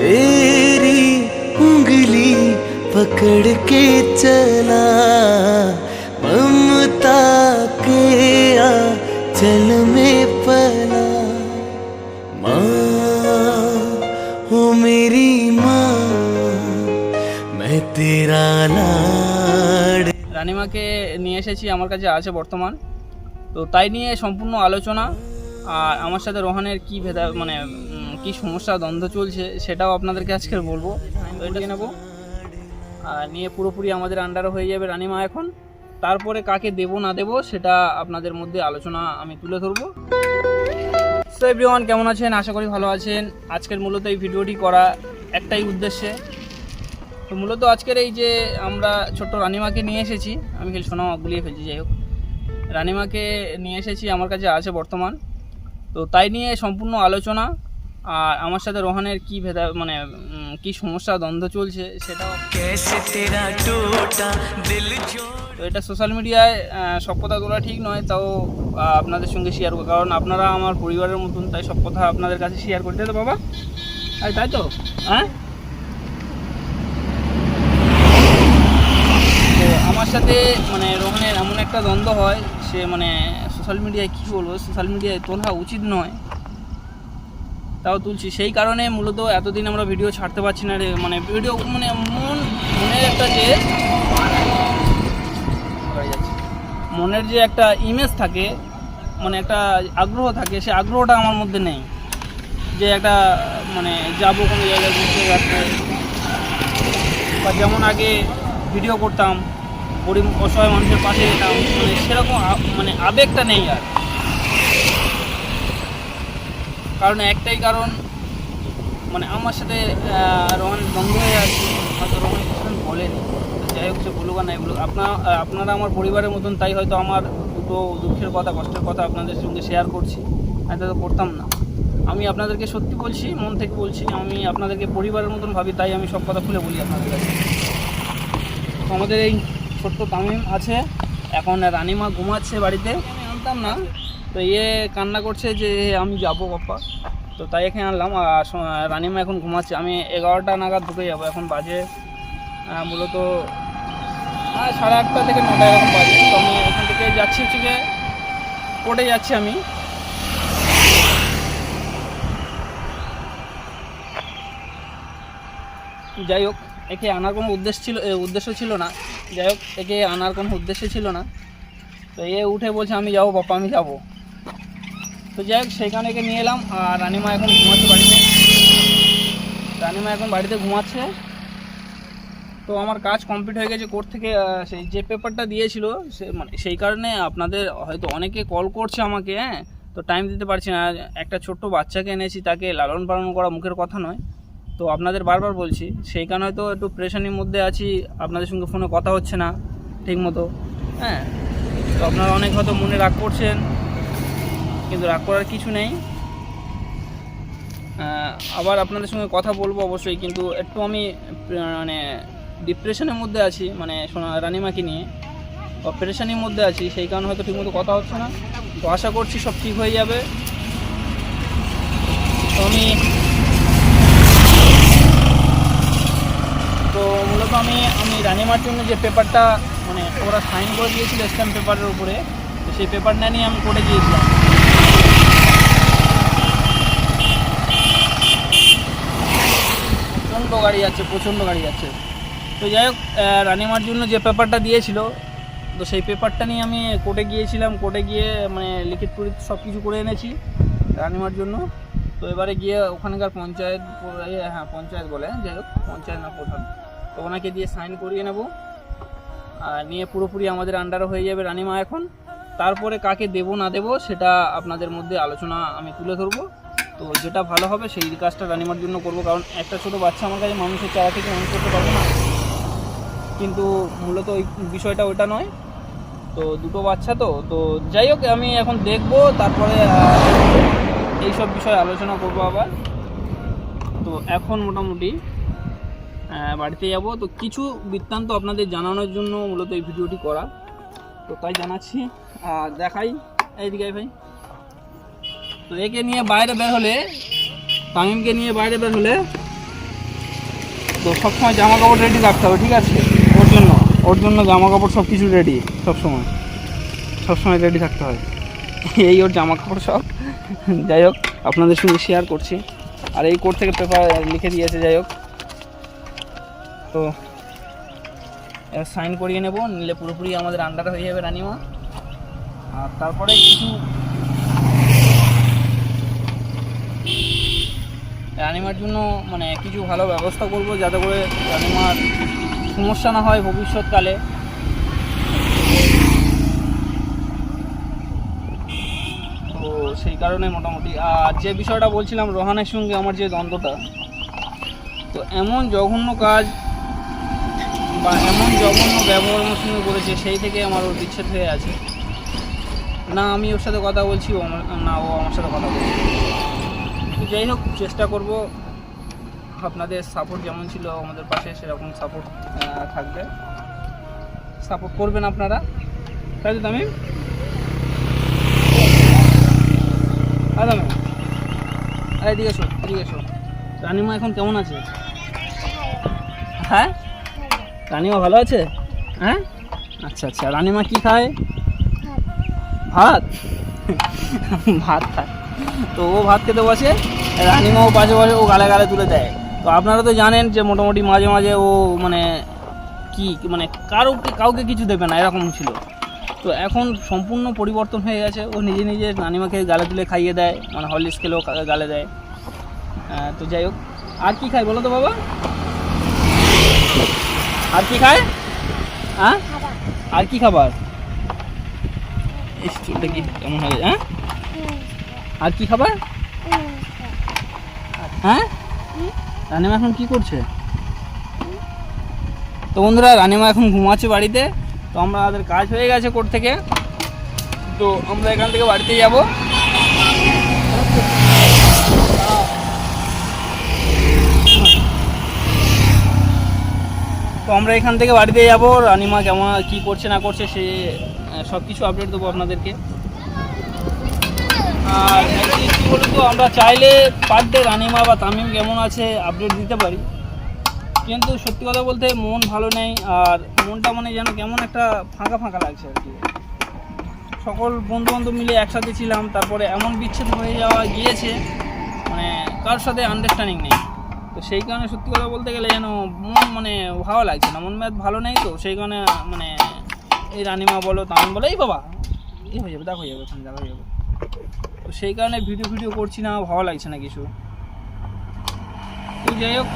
तेरी उंगली पकड़ के चला ममता के आंचल में पला माँ हो मेरी माँ मैं तेरा लाड রানিমাকে নিয়ে এসেছি আমার কাছে আছে বর্তমান তো তাই নিয়ে সম্পূর্ণ আলোচনা আর আমার সাথে রোহানের কি ভেদা মানে উম, কি সমস্যা দ্বন্দ্ব চলছে সেটাও আপনাদেরকে আজকে বলব। তো এটা নেব। আর নিয়ে পুরোপুরি আমাদের আন্ডারে হয়ে যাবে রানিমা এখন। তারপরে কাকে দেবো না দেবো সেটা আপনাদের মধ্যে আলোচনা আমি তুলে ধরবো। সো এভরিওয়ান কেমন আছেন? আশা করি ভালো আছেন। আজকের মূলত এই ভিডিওটি করা একটাই উদ্দেশ্যে। তো মূলত আজকের এই যে আমরা ছোট্ট রানিমাকে নিয়ে এসেছি আমি খেল সোনা গুলিয়ে ফেলছি যাই হোক। রানিমাকে নিয়ে এসেছি আমার কাছে আছে বর্তমান। তো তাই নিয়ে সম্পূর্ণ আলোচনা। আর আমার সাথে রোহানের কি ভেদা মানে কি সমস্যা দ্বন্দ্ব চলছে সেটাও তো এটা সোশ্যাল মিডিয়ায় সব কথা তোলা ঠিক নয় তাও আপনাদের সঙ্গে শেয়ার কারণ আপনারা আমার পরিবারের মতন তাই সব কথা আপনাদের কাছে শেয়ার করতে তো বাবা। তাই তো? হ্যাঁ? আমার সাথে মানে রোহনের এমন একটা দ্বন্দ্ব হয় সে মানে সোশ্যাল মিডিয়ায় কী বলব সোশ্যাল মিডিয়ায় তোলা উচিত নয়। তাও তুলছি। সেই কারণে মূলত এতদিন আমরা ভিডিও ছাড়তে পারছি না রে। মানে ভিডিও মানে মন, মনের একটা যে। মনের যে একটা ইমেজ থাকে মানে একটা আগ্রহ থাকে, সে আগ্রহটা আমার মধ্যে নেই। যে একটা মানে যাব কোনো জায়গায় ঘুরতে যাচ্ছে বা যেমন আগে ভিডিও করতাম, গরিব, অসহায় মানুষের পাশে যেতাম মানে সেরকম মানে আবেগটা নেই আর। কারণ একটাই কারণ মানে আমার সাথে রোহান দ্বন্দ্ব হয়ে আছে, হয়তো রোহান কিছু বলেনি। যাই হোক, সে বলুক আর নাই বলুক। আপনার আপনারা আমার পরিবারের মতন, তাই হয়তো আমার দুটো দুঃখের কথা, কষ্টের কথা আপনাদের সঙ্গে শেয়ার করছি। হয়তো তো করতাম না। আমি আপনাদেরকে সত্যি বলছি, মন থেকে বলছি, আমি আপনাদেরকে পরিবারের মতন ভাবি, তাই আমি সব কথা খুলে বলি আপনাদের কাছে। আমাদের এই ছোট্ট তামিম আছে। এখন রানিমা ঘুমাচ্ছে বাড়িতে। আমি আনতাম না। তো ইয়ে কান্না করছে যে আমি যাব বাপ্পা তো তাই এখানে আনলাম আর রানিমা এখন ঘুমাচ্ছে। আমি এগারোটা নাগাদ ঢুকে যাব। এখন বাজে মূলত সাড়ে আটটা থেকে নটা এরকম বাজে। তো আমি এখান থেকে যাচ্ছি হচ্ছে গিয়ে কোর্টে যাচ্ছি আমি। যাই হোক, একে আনার কোনো উদ্দেশ্য ছিল উদ্দেশ্য ছিল না। যাই হোক, একে আনার কোনো উদ্দেশ্য ছিল না। তো এ উঠে বলছে, আমি যাব বাপ্পা আমি যাব। তো যাই হোক, সেইখানে একে নিয়ে এলাম আর রানিমা এখন ঘুমাচ্ছে বাড়িতে। রানিমা এখন বাড়িতে ঘুমাচ্ছে। তো আমার কাজ কমপ্লিট হয়ে গেছে কোর্ট থেকে সেই যে পেপারটা দিয়েছিল, সে মানে সেই কারণে আপনাদের হয়তো অনেকে কল করছে আমাকে হ্যাঁ? তো টাইম দিতে পারছি না। একটা ছোট্ট বাচ্চাকে এনেছি, তাকে লালন পালন করা মুখের কথা নয়। তো আপনাদের বারবার বলছি, সেই কারণে হয়তো একটু প্রেশানির মধ্যে আছি, আপনাদের সঙ্গে ফোনে কথা হচ্ছে না ঠিক মতো হ্যাঁ? তো আপনারা অনেক হয়তো মনে রাগ করছেন। কিন্তু রাগ করার কিছু নেই। আবার আপনাদের সঙ্গে কথা বলব অবশ্যই, কিন্তু একটু আমি মানে ডিপ্রেশনের মধ্যে আছি মানে সোনা রানিমাকে নিয়ে। বা প্রেশানির মধ্যে আছি, সেই কারণে হয়তো ঠিকমতো কথা হচ্ছে না। তো আশা করছি সব ঠিক হয়ে যাবে। তো আমি, তো মূলত আমি আমি রানিমার জন্য যে পেপারটা মানে ওরা সাইন করে দিয়েছিল স্ট্যাম্প পেপারের উপরে, তো সেই পেপারটা নিয়ে আমি করে গিয়েছিলাম প্রচণ্ড গাড়ি যাচ্ছে, প্রচণ্ড গাড়ি যাচ্ছে। তো যাই হোক রানিমার জন্য যে পেপারটা দিয়েছিল, তো সেই পেপারটা নিয়ে আমি কোর্টে গিয়েছিলাম। কোর্টে গিয়ে মানে লিখিত পরীত সব কিছু করে এনেছি রানিমার জন্য। তো এবারে গিয়ে ওখানকার পঞ্চায়েত হ্যাঁ পঞ্চায়েত বলে, যাই হোক, পঞ্চায়েত না, প্রধান। তো ওনাকে দিয়ে সাইন করিয়ে নেব। আর নিয়ে পুরোপুরি আমাদের আন্ডারে হয়ে যাবে রানিমা এখন। তারপরে কাকে দেব না দেব, সেটা আপনাদের মধ্যে আলোচনা আমি তুলে ধরবো। তো যেটা ভালো হবে সেই কাজটা রানিমার জন্য করব কারণ একটা ছোটো বাচ্চা আমার কাছে মানুষের চারা থেকে মানুষ করতে পারবে না। কিন্তু মূলত ওই বিষয়টা ওটা নয়। তো দুটো বাচ্চা তো তো যাই হোক আমি এখন দেখব তারপরে আহ, এইসব বিষয়ে আলোচনা করব আবার। তো এখন মোটামুটি বাড়িতে যাব। তো কিছু বৃত্তান্ত আপনাদের জানানোর জন্য মূলত এই ভিডিওটি করা। তো তাই জানাচ্ছি আর দেখাই। এইদিকে ভাই। তো একে নিয়ে বাইরে বের হলে, তামিমকে নিয়ে বাইরে বের হলে, তো সবসময় জামা কাপড় রেডি রাখতে হবে, ঠিক আছে? ওর জন্য ওর জন্য জামা কাপড় সব কিছু রেডি সবসময়। সবসময় রেডি থাকতে হয়। এই ওর জামা কাপড় সব। যাই হোক, আপনাদের সঙ্গে শেয়ার করছি। আর এই কোর্ট থেকে পেপার লিখে দিয়েছে, যাই হোক। তো সাইন করিয়ে নেব, নিলে পুরোপুরি আমাদের আন্ডার হয়ে যাবে রানিমা। আর তারপরে কিছু রানিমার জন্য মানে কিছু ভালো ব্যবস্থা করব যাতে করে রানিমার সমস্যা না হয় ভবিষ্যৎকালে। তো সেই কারণে মোটামুটি, আর যে বিষয়টা বলছিলাম রোহানের সঙ্গে আমার যে দ্বন্দ্বটা, তো এমন জঘন্য কাজ বা এমন জঘন্য ব্যবহার আমার সঙ্গে করেছে, সেই থেকে আমার ওর বিচ্ছেদ হয়ে আছে। না আমি ওর সাথে কথা বলছি না ও আমার সাথে কথা বলছে। তো যাই হোক চেষ্টা করব। আপনাদের সাপোর্ট যেমন ছিল আমাদের পাশে সেরকম সাপোর্ট থাকবে। সাপোর্ট করবেন আপনারা। তাই তো তামিম? তামিম আরে এদিকে এসো এদিকে এসো। রানিমা এখন কেমন আছে? হ্যাঁ? রানিমা ভালো আছে? হ্যাঁ? আচ্ছা আচ্ছা। রানিমা কি খায়? ভাত? ভাত খায়। তো ও ভাত খেতে বসে রানিমাও পাশে বসে ও গালে গালে তুলে দেয়। তো আপনারা তো জানেন যে মোটামুটি মাঝে মাঝে ও মানে কি মানে কারও কাউকে কিছু দেবে না এরকম ছিল। তো এখন সম্পূর্ণ পরিবর্তন হয়ে গেছে ও নিজে নিজে রানিমাকে গালে তুলে খাইয়ে দেয় মানে হরলিক্স খেলেও গালে দেয়। আহ, তো যাই হোক আর কি খায় বলো তো বাবা? আর কি খায়? হ্যাঁ? আর কি খাবার? কেমন হবে হ্যাঁ? আর কি খাবার? হ্যাঁ? রানিমা এখন কি করছে? তো বন্ধুরা, রানিমা এখন ঘুমাচ্ছে বাড়িতে, তো আমরা আমাদের কাজ হয়ে গেছে কোর্ট থেকে। তো আমরা এখান থেকে বাড়িতে যাব। তো আমরা এখান থেকে বাড়িতে যাব। রানিমা কেমন, কি করছে না করছে সে সব কিছু আপডেট দেবো আপনাদেরকে। আর কি তো আমরা চাইলে পার ডে রানিমা বা তামিম কেমন আছে আপডেট দিতে পারি। কিন্তু সত্যি কথা বলতে মন ভালো নেই আর মনটা মানে যেন কেমন একটা ফাঁকা ফাঁকা লাগছে আর কি। সকল বন্ধু বান্ধব মিলে একসাথে ছিলাম, তারপরে এমন বিচ্ছেদ হয়ে যাওয়া গিয়েছে মানে কার সাথে আন্ডারস্ট্যান্ডিং নেই। তো সেই কারণে সত্যি কথা বলতে গেলে যেন মন মানে ভালো লাগছে না, মন ম্যাথ ভালো নেই তো, সেই কারণে মানে এই রানিমা বলো, তামিম বলো, এই বাবা, এই হয়ে যাবে দেখ হয়ে যাবে দেখা হয়ে যাবে। তো সেই কারণে ভিডিও ভিডিও করছি না, ভালো লাগছে না কিছু। তো যাই হোক,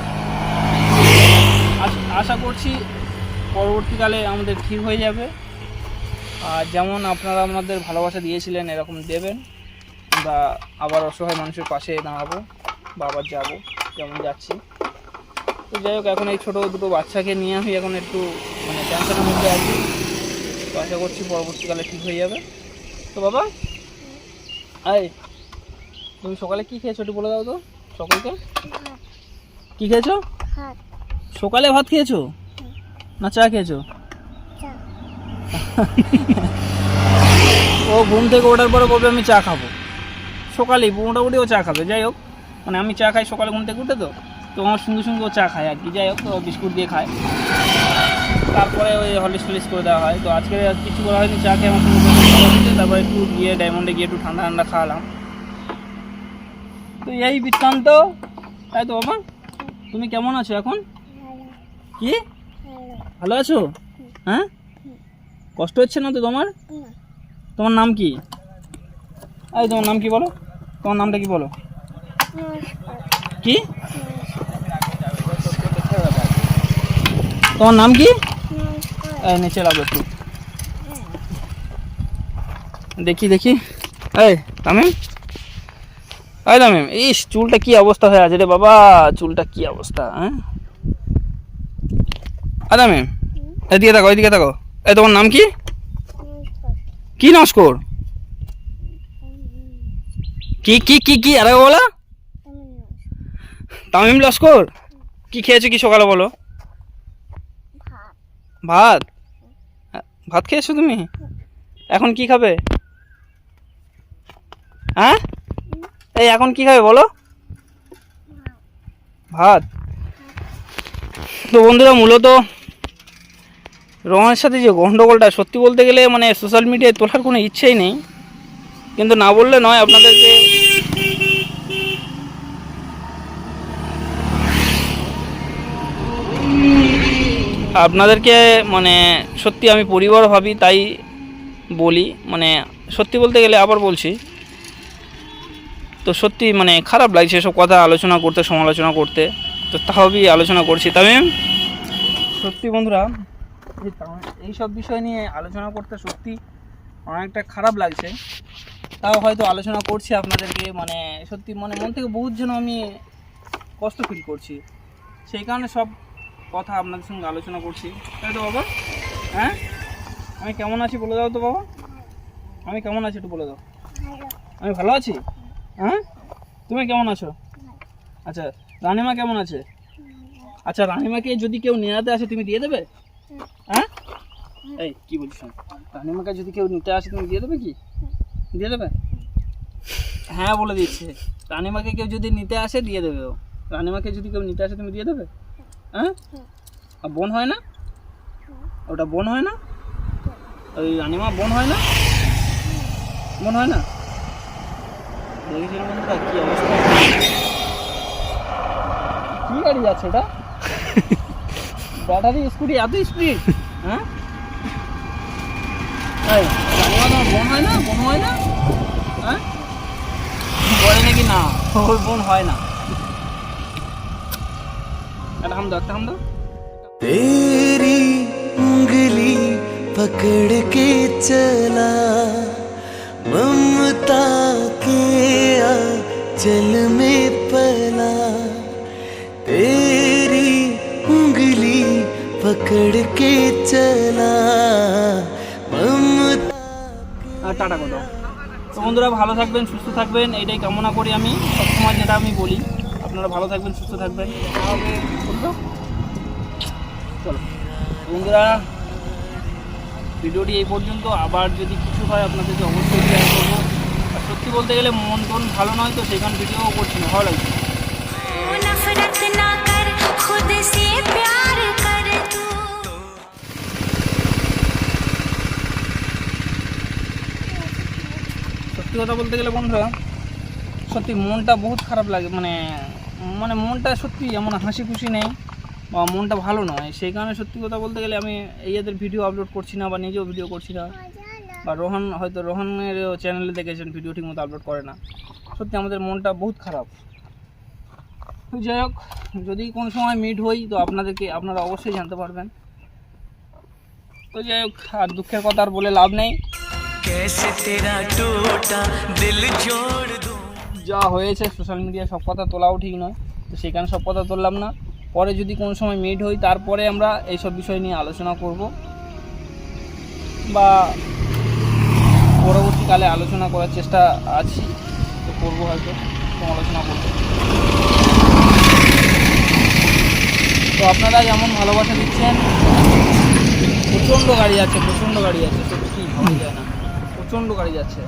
আশ- করছি পরবর্তীকালে আমাদের ঠিক হয়ে যাবে। আর যেমন আপনারা আমাদের ভালোবাসা দিয়েছিলেন, এরকম দেবেন বা আবার অসহায় মানুষের পাশে দাঁড়াবো বা আবার যাব, যেমন যাচ্ছি। তো যাই হোক, এখন এই ছোটো দুটো বাচ্চাকে নিয়ে আমি এখন একটু মানে টেনশনের মধ্যে আছি। তো আশা করছি পরবর্তীকালে ঠিক হয়ে যাবে। তো বাবা এই তুমি সকালে কি খেয়েছো একটু বলে দাও তো সকলকে। কি খেয়েছো? সকালে ভাত খেয়েছো? না চা খেয়েছো? ও ঘুম থেকে ওঠার পরে বলবে আমি চা খাব। সকালেই মোটামুটি ও চা খাবে যাই হোক। মানে আমি চা খাই সকালে ঘুম থেকে উঠে তো তো আমার সঙ্গে সঙ্গে ও চা খায় আর কি যাই হোক ও বিস্কুট দিয়ে খায়। তারপরে ওই হলিস ফলিস করে দেওয়া হয়। তো আজকে আর কিছু করা হয়নি চা খেয়ে আমার সঙ্গে তারপরে একটু গিয়ে ডায়মন্ডে গিয়ে একটু ঠান্ডা ঠান্ডা খাওয়ালাম। তো এই বৃত্তান্ত তাই তো বাবা, তুমি কেমন আছো এখন? কি? ভালো আছো? হ্যাঁ? কষ্ট হচ্ছে না তো তোমার? তোমার নাম কি? আরে তোমার নাম কি বলো? তোমার নামটা কি বলো? কি? তোমার নাম কি? নিচে লাগো একটু। দেখি দেখি। এই তামিম? এই তামিম ইস চুলটা কি অবস্থা হয়ে আছে রে বাবা চুলটা কি অবস্থা হ্যাঁ? আরে তামিম এদিকে থাকো এদিকে থাকো। এই তোমার নাম কি? কি নস্কর? কি কি কি কি আরে বলো তামিম লস্কর? কি খেয়েছো কি সকালে বলো? ভাত? ভাত খেয়েছো তুমি? এখন কি খাবে? হ্যাঁ? এই এখন কি খাবে বলো? ভাত। তো বন্ধুরা, মূলত রঙের সাথে যে গন্ডগোলটা, সত্যি বলতে গেলে মানে সোশ্যাল মিডিয়ায় তোলার কোনো ইচ্ছেই নেই। কিন্তু না বললে নয়, আপনাদেরকে আপনাদেরকে মানে সত্যি আমি পরিবার ভাবি, তাই বলি। মানে সত্যি বলতে গেলে আবার বলছি তো সত্যি মানে খারাপ লাগছে এসব কথা, আলোচনা করতে, সমালোচনা করতে। তো তাহবি আলোচনা করছি। তবে সত্যি বন্ধুরা, এই এইসব বিষয় নিয়ে আলোচনা করতে সত্যি অনেকটা খারাপ লাগছে। তাও হয়তো আলোচনা করছি আপনাদেরকে মানে সত্যি মানে মন থেকে বহুত যেন আমি কষ্ট ফিল করছি। সেই কারণে সব কথা আপনাদের সঙ্গে আলোচনা করছি। তাই তো বাবা? হ্যাঁ? আমি কেমন আছি বলে দাও তো বাবা। আমি কেমন আছি একটু বলে দাও। আমি ভালো আছি? হ্যাঁ? তুমি কেমন আছো? আচ্ছা রানিমা কেমন আছে? আচ্ছা রানিমাকে যদি কেউ নেওয়াতে আসে তুমি দিয়ে দেবে? হ্যাঁ। এই কি বলছিস রানিমাকে যদি কেউ নিতে আসে তুমি দিয়ে দেবে কি? দিয়ে দেবে? হ্যাঁ বলে দিচ্ছে রানিমাকে কেউ যদি নিতে আসে দিয়ে দেবে ও। রানিমাকে যদি কেউ নিতে আসে তুমি দিয়ে দেবে? হ্যাঁ। আর বোন হয় না? ওটা বোন হয় না? ওই রানিমা বোন হয় না? বোন হয় না? দেখেছেন বন্ধুরা কি অবস্থা কি গাড়ি যাচ্ছে এটা ব্যাটারি স্কুটি এত স্পিড হ্যাঁ এই, রানিমা তোমার বোন হয় না বোন হয় না হ্যাঁ বলে নাকি না ওর বোন হয় না একটা হাম দাও একটা হাম দাও तेरी उंगली पकड़ के चला चल में पला तेरी उंगली पकड़ के चला ममता আর টাটা করে দাও তো বন্ধুরা ভালো থাকবেন সুস্থ থাকবেন এটাই কামনা করি আমি সবসময় যেটা আমি বলি আপনারা ভালো থাকবেন সুস্থ থাকবেন দেখা হবে বলতো চলো বন্ধুরা ভিডিওটি এই পর্যন্ত আবার যদি কিছু হয় আপনাদেরকে অবশ্যই শেয়ার করবো আর সত্যি বলতে গেলে মন টন ভালো নয় তো সেখানে ভিডিও করছি না ভালো লাগছে সত্যি কথা বলতে গেলে বন্ধুরা সত্যি মনটা বহুত খারাপ লাগে মানে মানে মনটা সত্যি এমন হাসি খুশি নেই বা মনটা ভালো নয়। সেই কারণে সত্যি কথা বলতে গেলে আমি এই ভিডিও আপলোড করছি না বা নিজেও ভিডিও করছি না। বা রোহন হয়তো রোহনের চ্যানেলে দেখেছেন ভিডিও ঠিকমতো আপলোড করে না। সত্যি আমাদের মনটা বহুত খারাপ। যাই হোক যদি কোনো সময় মিট হই তো আপনাদেরকে আপনারা অবশ্যই জানতে পারবেন। তো যাই হোক আর দুঃখের কথা আর বলে লাভ নেই। যা হয়েছে সোশ্যাল মিডিয়া সব কথা তোলাও ঠিক নয়। তো সেখানে সব কথা তুললাম না। পরে যদি কোনো সময় মিট হই তারপরে আমরা এইসব বিষয় নিয়ে আলোচনা করব। বা পরবর্তীকালে আলোচনা করার চেষ্টা আছি, তো করব হয়তো সমালোচনা করব তো আপনারা যেমন ভালোবাসা দিচ্ছেন, প্রচণ্ড গাড়ি আছে, প্রচণ্ড গাড়ি আছে, সত্যি ভাবা যায় না। প্রচণ্ড গাড়ি যাচ্ছে।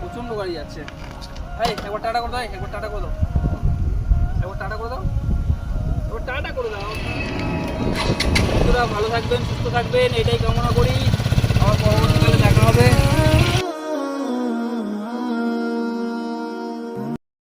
প্রচণ্ড গাড়ি যাচ্ছে। এই, একবার টাটা করে দাও একবার টাটা করে দাও। একবার টাটা করে দাও। একবার টাটা করে দাও। ভালো থাকবেন, সুস্থ থাকবেন, এটাই কামনা করি। আবার পরবর্তীকালে দেখা হবে।